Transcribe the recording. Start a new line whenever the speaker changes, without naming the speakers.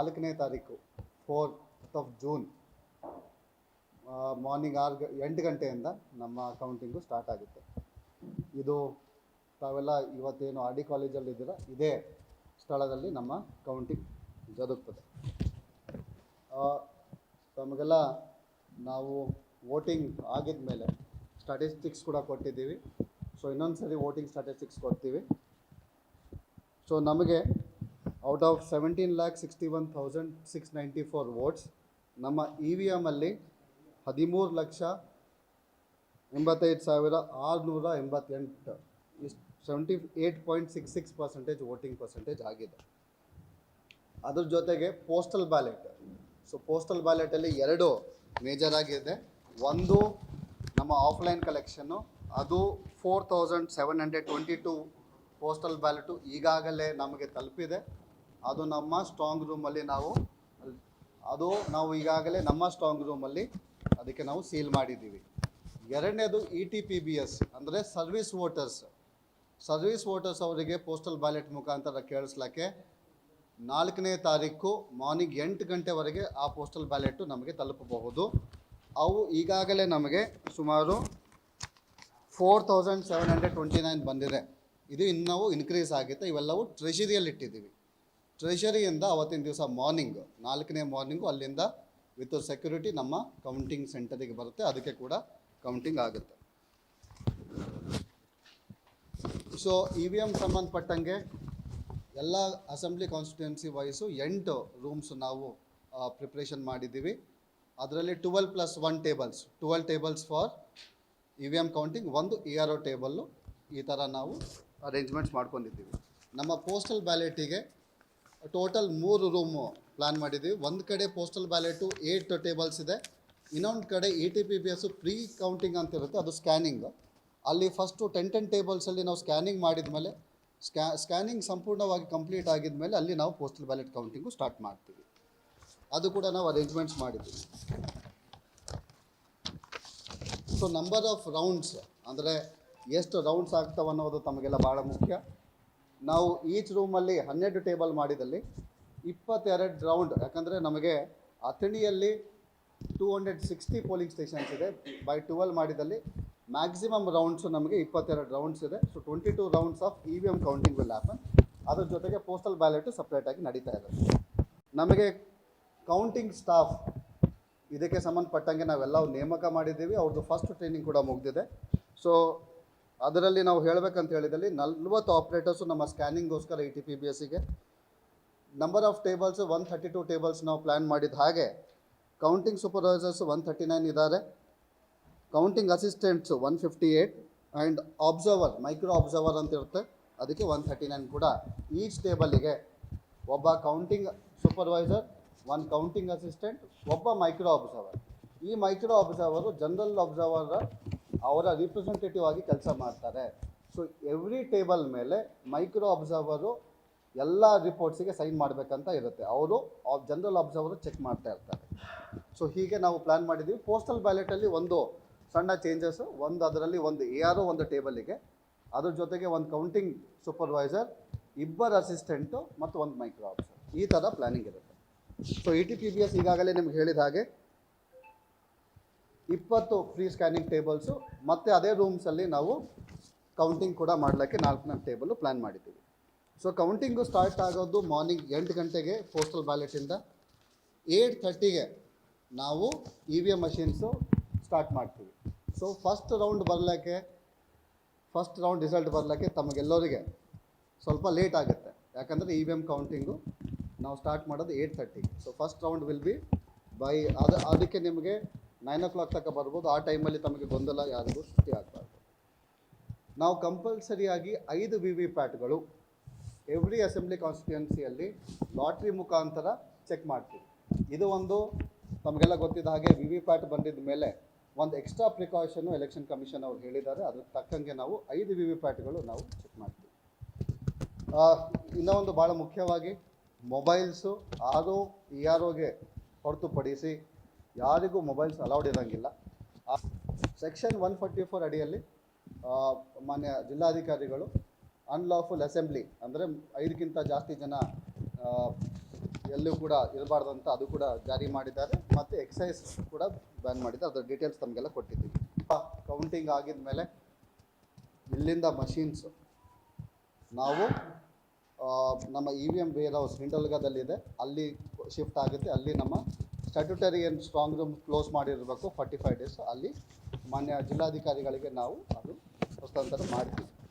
ನಾಲ್ಕನೇ ತಾರೀಕು fourth of June morning ಆರು ಎಂಟು ಗಂಟೆಯಿಂದ ನಮ್ಮ ಅಕೌಂಟಿಂಗು ಸ್ಟಾರ್ಟ್ ಆಗುತ್ತೆ. ಇದು ತಾವೆಲ್ಲ ಇವತ್ತೇನು ಆರ್ ಡಿ ಕಾಲೇಜಲ್ಲಿ ಇದ್ದೀರಾ? ಇದೇ ಸ್ಥಳದಲ್ಲಿ ನಮ್ಮ ಕೌಂಟಿಂಗ್ ಜರುಗ್ತದೆ. ತಮಗೆಲ್ಲ ನಾವು ವೋಟಿಂಗ್ ಆಗಿದ ಮೇಲೆ ಸ್ಟಾಟಿಸ್ಟಿಕ್ಸ್ ಕೂಡ ಕೊಟ್ಟಿದ್ದೀವಿ. ಸೊ ಇನ್ನೊಂದು ಸರಿ ವೋಟಿಂಗ್ ಸ್ಟಾಟಿಸ್ಟಿಕ್ಸ್ ಕೊಡ್ತೀವಿ. ಸೊ ನಮಗೆ out of seventeen lakh sixty one thousand six ninety four votes. ನಮ್ಮ ಇ ವಿ ಎಮಲ್ಲಿ ಹದಿಮೂರು ಲಕ್ಷ ಎಂಬತ್ತೈದು ಸಾವಿರ ಆರುನೂರ ಎಂಬತ್ತೆಂಟು. ಇಷ್ಟು seventy eight point six six percentage voting percentage ಆಗಿದೆ. ಅದ್ರ ಜೊತೆಗೆ ಪೋಸ್ಟಲ್ ಬ್ಯಾಲೆಟ್ ಸೊ ಪೋಸ್ಟಲ್ ಬ್ಯಾಲೆಟಲ್ಲಿ ಎರಡು ಮೇಜರ್ ಆಗಿದೆ. ಒಂದು ನಮ್ಮ ಆಫ್ಲೈನ್ ಕಲೆಕ್ಷನ್ನು ಅದು four thousand seven hundred twenty two postal ballot ಈಗಾಗಲೇ ನಮಗೆ ತಲುಪಿದೆ. ಅದು ನಮ್ಮ ಸ್ಟ್ರಾಂಗ್ ರೂಮಲ್ಲಿ ನಾವು, ಅದು ನಾವು ಈಗಾಗಲೇ ನಮ್ಮ ಸ್ಟ್ರಾಂಗ್ ರೂಮಲ್ಲಿ ಅದಕ್ಕೆ ನಾವು ಸೀಲ್ ಮಾಡಿದ್ದೀವಿ. ಎರಡನೇದು E T P B S ಅಂದರೆ ಸರ್ವಿಸ್ ವೋಟರ್ಸ್ ಸರ್ವಿಸ್ ವೋಟರ್ಸ್ ಅವರಿಗೆ ಪೋಸ್ಟಲ್ ಬ್ಯಾಲೆಟ್ ಮುಖಾಂತರ ಕೇಳಿಸ್ಲಿಕ್ಕೆ ನಾಲ್ಕನೇ ತಾರೀಕು ಮಾರ್ನಿಂಗ್ ಎಂಟು ಗಂಟೆವರೆಗೆ ಆ ಪೋಸ್ಟಲ್ ಬ್ಯಾಲೆಟು ನಮಗೆ ತಲುಪಬಹುದು. ಅವು ಈಗಾಗಲೇ ನಮಗೆ ಸುಮಾರು four thousand seven hundred twenty nine ಬಂದಿದೆ. ಇದು ಇನ್ನೂ ಇನ್ಕ್ರೀಸ್ ಆಗುತ್ತೆ. ಇವೆಲ್ಲವೂ ಟ್ರೆಷರಿಯಲ್ಲಿ ಇಟ್ಟಿದ್ದೀವಿ. ಟ್ರೆಷರಿಯಿಂದ ಅವತ್ತಿನ ದಿವಸ ಮಾರ್ನಿಂಗ್ ನಾಲ್ಕನೇ ಮಾರ್ನಿಂಗು ಅಲ್ಲಿಂದ ವಿತ್ ಸೆಕ್ಯೂರಿಟಿ ನಮ್ಮ ಕೌಂಟಿಂಗ್ ಸೆಂಟರಿಗೆ ಬರುತ್ತೆ, ಅದಕ್ಕೆ ಕೂಡ ಕೌಂಟಿಂಗ್ ಆಗುತ್ತೆ. ಸೊ ಇ ವಿ ಎಂ ಸಂಬಂಧಪಟ್ಟಂಗೆ ಎಲ್ಲ ಅಸೆಂಬ್ಲಿ ಕಾನ್ಸ್ಟಿಟ್ಯೂನ್ಸಿ ವೈಸು ಎಂಟು ರೂಮ್ಸ್ ನಾವು ಪ್ರಿಪ್ರೇಷನ್ ಮಾಡಿದ್ದೀವಿ. ಅದರಲ್ಲಿ twelve plus one tables twelve tables for E V M counting ಒಂದು ಇ ಆರ್ ಒ ಟೇಬಲ್ಲು ಈ ಥರ ನಾವು ಅರೇಂಜ್ಮೆಂಟ್ಸ್ ಮಾಡ್ಕೊಂಡಿದ್ದೀವಿ. ನಮ್ಮ ಪೋಸ್ಟಲ್ ಬ್ಯಾಲೆಟಿಗೆ ಟೋಟಲ್ ಮೂರು ರೂಮು ಪ್ಲ್ಯಾನ್ ಮಾಡಿದ್ದೀವಿ ಒಂದು ಕಡೆ ಪೋಸ್ಟಲ್ ಬ್ಯಾಲೆಟು ಏಟ್ ಟೇಬಲ್ಸ್ ಇದೆ. ಇನ್ನೊಂದು ಕಡೆ E T P B S pre counting ಅಂತ ಇರುತ್ತೆ ಅದು ಸ್ಕ್ಯಾನಿಂಗ್ ಅಲ್ಲಿ ಫಸ್ಟು ಟೆನ್ ಟೆನ್ ಟೇಬಲ್ಸಲ್ಲಿ ನಾವು ಸ್ಕ್ಯಾನಿಂಗ್ ಮಾಡಿದ ಮೇಲೆ ಸ್ಕ್ಯಾ ಸ್ಕ್ಯಾನಿಂಗ್ ಸಂಪೂರ್ಣವಾಗಿ ಕಂಪ್ಲೀಟ್ ಆಗಿದ ಮೇಲೆ ಅಲ್ಲಿ ನಾವು ಪೋಸ್ಟಲ್ ಬ್ಯಾಲೆಟ್ ಕೌಂಟಿಂಗು ಸ್ಟಾರ್ಟ್ ಮಾಡ್ತೀವಿ. ಅದು ಕೂಡ ನಾವು ಅರೇಂಜ್ಮೆಂಟ್ಸ್ ಮಾಡಿದ್ದೀವಿ ಸೊ ನಂಬರ್ ಆಫ್ ರೌಂಡ್ಸ್ ಅಂದರೆ ಎಷ್ಟು ರೌಂಡ್ಸ್ ಆಗ್ತಾವೆ ಅನ್ನೋದು ತಮಗೆಲ್ಲ ಭಾಳ ಮುಖ್ಯ. ನಾವು ಈಚ್ ರೂಮಲ್ಲಿ ಹನ್ನೆರಡು ಟೇಬಲ್ ಮಾಡಿದಲ್ಲಿ ಇಪ್ಪತ್ತೆರಡು ರೌಂಡ್ ಯಾಕಂದರೆ ನಮಗೆ ಅಥಣಿಯಲ್ಲಿ two hundred sixty polling stations ಇದೆ. ಬೈ ಟ್ವೆಲ್ ಮಾಡಿದಲ್ಲಿ ಮ್ಯಾಕ್ಸಿಮಮ್ ರೌಂಡ್ಸು ನಮಗೆ ಇಪ್ಪತ್ತೆರಡು ರೌಂಡ್ಸ್ ಇದೆ. So twenty two rounds of E V M counting will happen ಅದ್ರ ಜೊತೆಗೆ ಪೋಸ್ಟಲ್ ಬ್ಯಾಲೆಟು ಸಪ್ರೇಟಾಗಿ ನಡೀತಾ ಇದೆ. ನಮಗೆ ಕೌಂಟಿಂಗ್ ಸ್ಟಾಫ್ ಇದಕ್ಕೆ ಸಂಬಂಧಪಟ್ಟಂಗೆ ನಾವೆಲ್ಲ ನೇಮಕ ಮಾಡಿದ್ದೀವಿ. ಅವ್ರದ್ದು ಫಸ್ಟ್ ಟ್ರೈನಿಂಗ್ ಕೂಡ ಮುಗಿದಿದೆ. ಸೊ ಅದರಲ್ಲಿ ನಾವು ಹೇಳಬೇಕಂತ ಹೇಳಿದಲ್ಲಿ ನಲ್ವತ್ತು ಆಪ್ರೇಟರ್ಸು ನಮ್ಮ ಸ್ಕ್ಯಾನಿಂಗ್ಗೋಸ್ಕರ E T P B ಎಸ್ಸಿಗೆ number of tables one thirty two tables ನಾವು ಪ್ಲ್ಯಾನ್ ಮಾಡಿದ ಹಾಗೆ counting supervisors one thirty nine ಇದ್ದಾರೆ. Counting assistants one fifty eight and observer micro observer ಅಂತ ಇರುತ್ತೆ. ಅದಕ್ಕೆ ಒನ್ ಥರ್ಟಿ ನೈನ್ ಕೂಡ ಈಚ್ ಟೇಬಲಿಗೆ ಒಬ್ಬ counting supervisor one counting assistant ಒಬ್ಬ ಮೈಕ್ರೋ ಅಬ್ಸರ್ವರ್ ಈ ಮೈಕ್ರೋ ಅಬ್ಸರ್ವರು ಜನರಲ್ ಅಬ್ಸರ್ವರ್ ಅವರ ರಿಪ್ರೆಸೆಂಟೇಟಿವ್ ಆಗಿ ಕೆಲಸ ಮಾಡ್ತಾರೆ. ಸೊ ಎವ್ರಿ ಟೇಬಲ್ ಮೇಲೆ ಮೈಕ್ರೋ ಅಬ್ಸರ್ವರು ಎಲ್ಲ ರಿಪೋರ್ಟ್ಸಿಗೆ ಸೈನ್ ಮಾಡಬೇಕಂತ ಇರುತ್ತೆ. ಅವರು ಜನರಲ್ ಅಬ್ಸರ್ವರು ಚೆಕ್ ಮಾಡ್ತಾ ಇರ್ತಾರೆ. ಸೊ ಹೀಗೆ ನಾವು ಪ್ಲ್ಯಾನ್ ಮಾಡಿದ್ದೀವಿ ಪೋಸ್ಟಲ್ ಬ್ಯಾಲೆಟಲ್ಲಿ ಒಂದು ಸಣ್ಣ ಚೇಂಜಸ್ಸು ಒಂದು ಅದರಲ್ಲಿ ಒಂದು ಎ ಆರ್ ಒಂದು ಟೇಬಲಿಗೆ ಅದ್ರ ಜೊತೆಗೆ ಒಂದು ಕೌಂಟಿಂಗ್ ಸೂಪರ್ವೈಸರ್ ಇಬ್ಬರು ಅಸಿಸ್ಟೆಂಟು ಮತ್ತು ಒಂದು ಮೈಕ್ರೋ ಆಫೀಸರ್ ಈ ಥರ ಪ್ಲ್ಯಾನಿಂಗ್ ಇರುತ್ತೆ. So E T P B S ಈಗಾಗಲೇ ನಿಮ್ಗೆ ಹೇಳಿದ ಹಾಗೆ ಇಪ್ಪತ್ತು ಫ್ರೀ ಸ್ಕ್ಯಾನಿಂಗ್ ಟೇಬಲ್ಸು ಮತ್ತು ಅದೇ ರೂಮ್ಸಲ್ಲಿ ನಾವು ಕೌಂಟಿಂಗ್ ಕೂಡ ಮಾಡಲಿಕ್ಕೆ ನಾಲ್ಕು ನಾಲ್ಕು ಟೇಬಲು ಪ್ಲ್ಯಾನ್ ಮಾಡಿದ್ದೀವಿ. ಸೊ ಕೌಂಟಿಂಗು ಸ್ಟಾರ್ಟ್ ಆಗೋದು ಮಾರ್ನಿಂಗ್ ಎಂಟು ಗಂಟೆಗೆ ಪೋಸ್ಟಲ್ ಬ್ಯಾಲೆಟಿಂದ ಏಯ್ಟ್ ಥರ್ಟಿಗೆ ನಾವು E V M machines start ಮಾಡ್ತೀವಿ. ಸೊ ಫಸ್ಟ್ ರೌಂಡ್ ಬರಲಿಕ್ಕೆ ಫಸ್ಟ್ ರೌಂಡ್ ರಿಸಲ್ಟ್ ಬರಲಿಕ್ಕೆ ತಮಗೆಲ್ಲರಿಗೆ ಸ್ವಲ್ಪ ಲೇಟ್ ಆಗುತ್ತೆ. ಯಾಕಂದರೆ ಇ ವಿ ಎಂ ಕೌಂಟಿಂಗು ನಾವು ಸ್ಟಾರ್ಟ್ ಮಾಡೋದು eight ಥರ್ಟಿಗೆ so first round will be by ಅದು, ಅದಕ್ಕೆ ನಿಮಗೆ ನೈನ್ ಓ ಕ್ಲಾಕ್ ತನಕ ಬರ್ಬೋದು. ಆ ಟೈಮಲ್ಲಿ ತಮಗೆ ಗೊಂದಲ ಯಾರಿಗೂ ಸೃಷ್ಟಿ ಆಗಬಾರ್ದು. ನಾವು ಕಂಪಲ್ಸರಿಯಾಗಿ ಐದು ವಿ ವಿ ಪ್ಯಾಟ್ಗಳು ಎವ್ರಿ ಅಸೆಂಬ್ಲಿ ಕಾನ್ಸ್ಟಿಟ್ಯೂನ್ಸಿಯಲ್ಲಿ ಲಾಟ್ರಿ ಮುಖಾಂತರ ಚೆಕ್ ಮಾಡ್ತೀವಿ. ಇದು ಒಂದು ತಮಗೆಲ್ಲ ಗೊತ್ತಿದ್ದ ಹಾಗೆ ವಿ ವಿ ಪ್ಯಾಟ್ ಬಂದಿದ್ದ ಮೇಲೆ ಒಂದು ಎಕ್ಸ್ಟ್ರಾ ಪ್ರಿಕಾಷನ್ನು ಎಲೆಕ್ಷನ್ ಕಮಿಷನ್ ಅವ್ರು ಹೇಳಿದ್ದಾರೆ. ಅದಕ್ಕೆ ತಕ್ಕಂಗೆ ನಾವು ಐದು ವಿ ವಿ ಪ್ಯಾಟ್ಗಳು ನಾವು ಚೆಕ್ ಮಾಡ್ತೀವಿ. ಇನ್ನೊಂದು ಭಾಳ ಮುಖ್ಯವಾಗಿ ಮೊಬೈಲ್ಸು ಆರು ಇ ಆರ್ ಒಗೆ ಹೊರತುಪಡಿಸಿ ಯಾರಿಗೂ ಮೊಬೈಲ್ಸ್ ಅಲೌಡ್ ಇರೋಂಗಿಲ್ಲ. ಸೆಕ್ಷನ್ ಒನ್ ಫಾರ್ಟಿ ಫೋರ್ ಅಡಿಯಲ್ಲಿ ಮಾನ್ಯ ಜಿಲ್ಲಾಧಿಕಾರಿಗಳು ಅನ್ಲಾಫುಲ್ ಅಸೆಂಬ್ಲಿ ಅಂದರೆ ಐದಕ್ಕಿಂತ ಜಾಸ್ತಿ ಜನ ಎಲ್ಲೂ ಕೂಡ ಇರಬಾರ್ದು ಅಂತ ಅದು ಕೂಡ ಜಾರಿ ಮಾಡಿದ್ದಾರೆ. ಮತ್ತು ಎಕ್ಸೈಸ್ ಕೂಡ ಬ್ಯಾನ್ ಮಾಡಿದ್ದಾರೆ. ಅದರ ಡೀಟೇಲ್ಸ್ ತಮಗೆಲ್ಲ ಕೊಟ್ಟಿದ್ದೀವಿ. ಕೌಂಟಿಂಗ್ ಆಗಿದ ಮೇಲೆ ಇಲ್ಲಿಂದ ಮಷೀನ್ಸು ನಾವು ನಮ್ಮ E V M warehouse ಹಿಂಡಲ್ಗದಲ್ಲಿದೆ. ಅಲ್ಲಿ ಶಿಫ್ಟ್ ಆಗುತ್ತೆ. ಅಲ್ಲಿ ನಮ್ಮ ಸ್ಟ್ಯಾಟ್ಯುಟರಿ ಸ್ಟ್ರಾಂಗ್ ರೂಮ್ ಕ್ಲೋಸ್ ಮಾಡಿರಬೇಕು ಫಾರ್ಟಿ ಫೈವ್ ಡೇಸ್ ಅಲ್ಲಿ ಮಾನ್ಯ ಜಿಲ್ಲಾಧಿಕಾರಿಗಳಿಗೆ ನಾವು ಅದು ಹಸ್ತಾಂತರ ಮಾಡ್ತೀವಿ